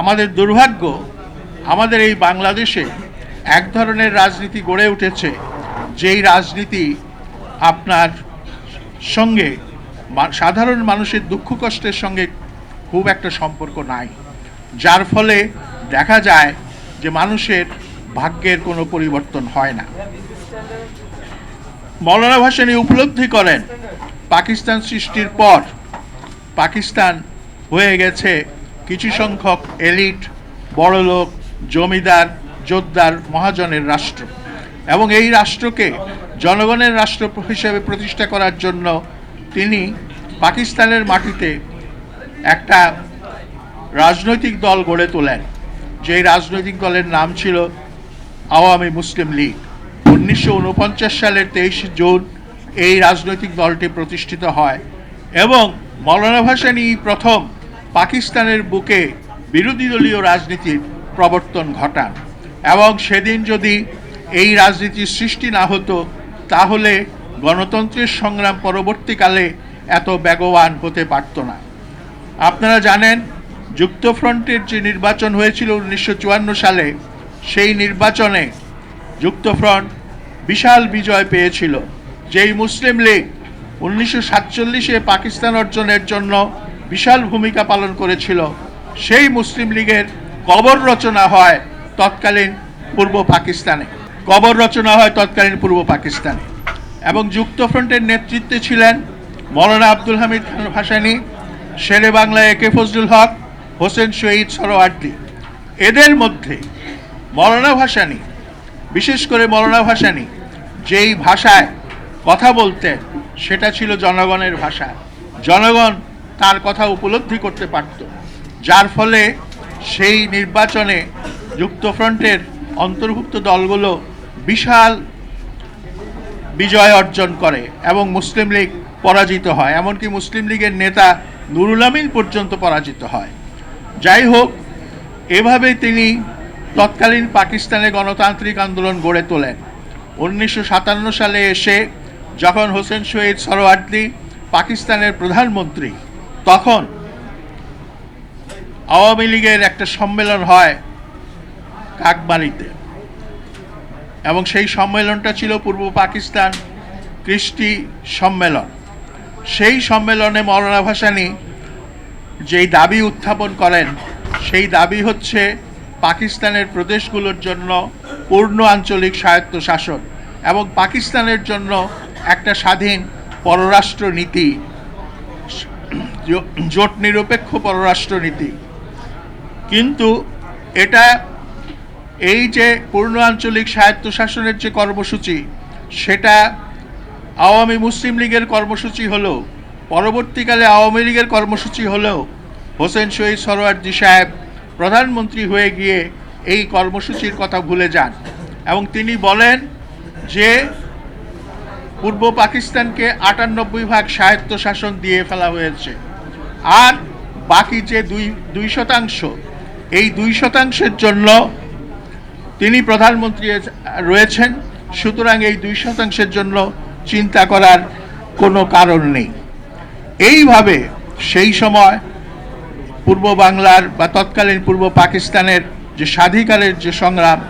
আমাদের দুর্ভাগ্য, আমাদের এই বাংলাদেশে এক ধরনের রাজনীতি গড়ে উঠেছে, যেই রাজনীতি আপনার সঙ্গে সাধারণ মানুষের দুঃখ কষ্টের সঙ্গে খুব একটা সম্পর্ক নাই। যার ফলে দেখা যায় যে মানুষের ভাগ্যের কোনো পরিবর্তন হয় না। মৌলানা ভাসানী উপলব্ধি করেন, পাকিস্তান সৃষ্টির পর পাকিস্তান হয়ে গেছে কিছু সংখ্যক এলিট, বড়লোক, জমিদার জোরদার মহাজনের রাষ্ট্র। এবং এই রাষ্ট্রকে জনগণের রাষ্ট্র হিসেবে প্রতিষ্ঠা করার জন্য তিনি পাকিস্তানের মাটিতে একটা রাজনৈতিক দল গড়ে তোলেন। যেই রাজনৈতিক দলের নাম ছিল আওয়ামী মুসলিম লীগ। উনিশশো উনপঞ্চাশ সালের তেইশে জুন এই রাজনৈতিক দলটি প্রতিষ্ঠিত হয় এবং মৌলানা ভাসানী প্রথম পাকিস্তানের বুকে বিরোধী দলীয় রাজনীতির প্রবর্তন ঘটান। এবং সেদিন যদি এই রাজনীতির সৃষ্টি না হতো, তাহলে গণতন্ত্রের সংগ্রাম পরবর্তীকালে এত বেগবান হতে পারত না। আপনারা জানেন, যুক্তফ্রন্টের যে নির্বাচন হয়েছিল উনিশশো চুয়ান্ন সালে, সেই নির্বাচনে যুক্তফ্রন্ট বিশাল বিজয় পেয়েছিল। যেই মুসলিম লীগ উনিশশো সাতচল্লিশে পাকিস্তান অর্জনের জন্য বিশাল ভূমিকা পালন করেছিল। সেই মুসলিম লীগের কবর রচনা হয় তৎকালীন পূর্ব পাকিস্তানে। কবর রচনা হয় তৎকালীন পূর্ব পাকিস্তানে। এবং যুক্তফ্রন্টের নেতৃত্বে ছিলেন মৌলানা আব্দুল হামিদ খান ভাসানী শেরে বাংলা একে ফজলুল হক, হোসেন শহীদ সরোয়ার্দি। এদের মধ্যে মৌলানা ভাসানী, বিশেষ করে মৌলানা ভাসানী, যেই ভাষায় কথা বলতেন, সেটা ছিল জনগণের ভাষা। জনগণ তার কথা উপলব্ধি করতে পারত। যার ফলে সেই নির্বাচনে যুক্তফ্রন্টের অন্তর্ভুক্ত দলগুলো বিশাল বিজয় অর্জন করে এবং মুসলিম লীগ পরাজিত হয়। এমনকি মুসলিম লীগের নেতা নুরুল আমিন পর্যন্ত পরাজিত হয়। যাই হোক, এভাবে তিনি তৎকালীন পাকিস্তানে গণতান্ত্রিক আন্দোলন গড়ে তোলেন। উনিশশো সাতান্ন সালে এসে যখন হোসেন শহীদ সরোয়ার্দি পাকিস্তানের প্রধানমন্ত্রী তখন আওয়ামী লীগের একটা সম্মেলন হয় কাকবাড়িতে। এবং সেই সম্মেলনটা ছিল পূর্ব পাকিস্তান কৃষ্টি সম্মেলন। সেই সম্মেলনে মৌলানা ভাসানী যেই দাবি উত্থাপন করেন, সেই দাবি হচ্ছে পাকিস্তানের প্রদেশগুলোর জন্য পূর্ণ আঞ্চলিক স্বায়ত্ত শাসন এবং পাকিস্তানের জন্য একটা স্বাধীন পররাষ্ট্র নীতি জোট নিরপেক্ষ পররাষ্ট্রনীতি। কিন্তু এটা এই যে পূর্ণ আঞ্চলিক স্বায়ত্তশাসনের যে কর্মসূচি, সেটা আওয়ামী মুসলিম লীগের কর্মসূচি হলেও, পরবর্তীকালে আওয়ামী লীগের কর্মসূচি হলেও হোসেন শহীদ সরোয়ার্জি সাহেব প্রধানমন্ত্রী হয়ে গিয়ে এই কর্মসূচির কথা ভুলে যান এবং তিনি বলেন যে পূর্ব পাকিস্তানকে আটানব্বই ভাগ স্বায়ত্তশাসন দিয়ে ফেলা হয়েছে। আর বাকি যে দুই দুই শতাংশ, এই দুই শতাংশের জন্য তিনি প্রধানমন্ত্রী রয়েছেন। সুতরাং এই দুই শতাংশের জন্য চিন্তা করার কোনো কারণ নেই। এইভাবে সেই সময় পূর্ব বাংলার বা তৎকালীন পূর্ব পাকিস্তানের যে স্বাধিকারের যে সংগ্রাম,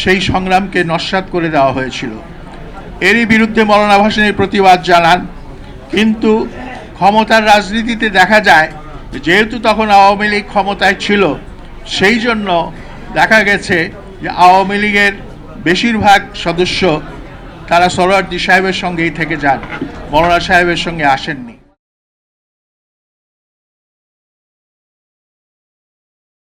সেই সংগ্রামকে নস্যাৎ করে দেওয়া হয়েছিল। এরই বিরুদ্ধে মৌলানা ভাসানীর প্রতিবাদ জানান। কিন্তু ক্ষমতার রাজনীতিতে দেখা যায়, যেহেতু তখন আওয়ামী লীগ ক্ষমতায় ছিল, সেই জন্য দেখা গেছে যে আওয়ামী লীগের বেশিরভাগ সদস্য তারা সরোয়ার্দি সাহেবের সঙ্গেই থেকে যান। মৌলানা সাহেবের সঙ্গে আসেননি।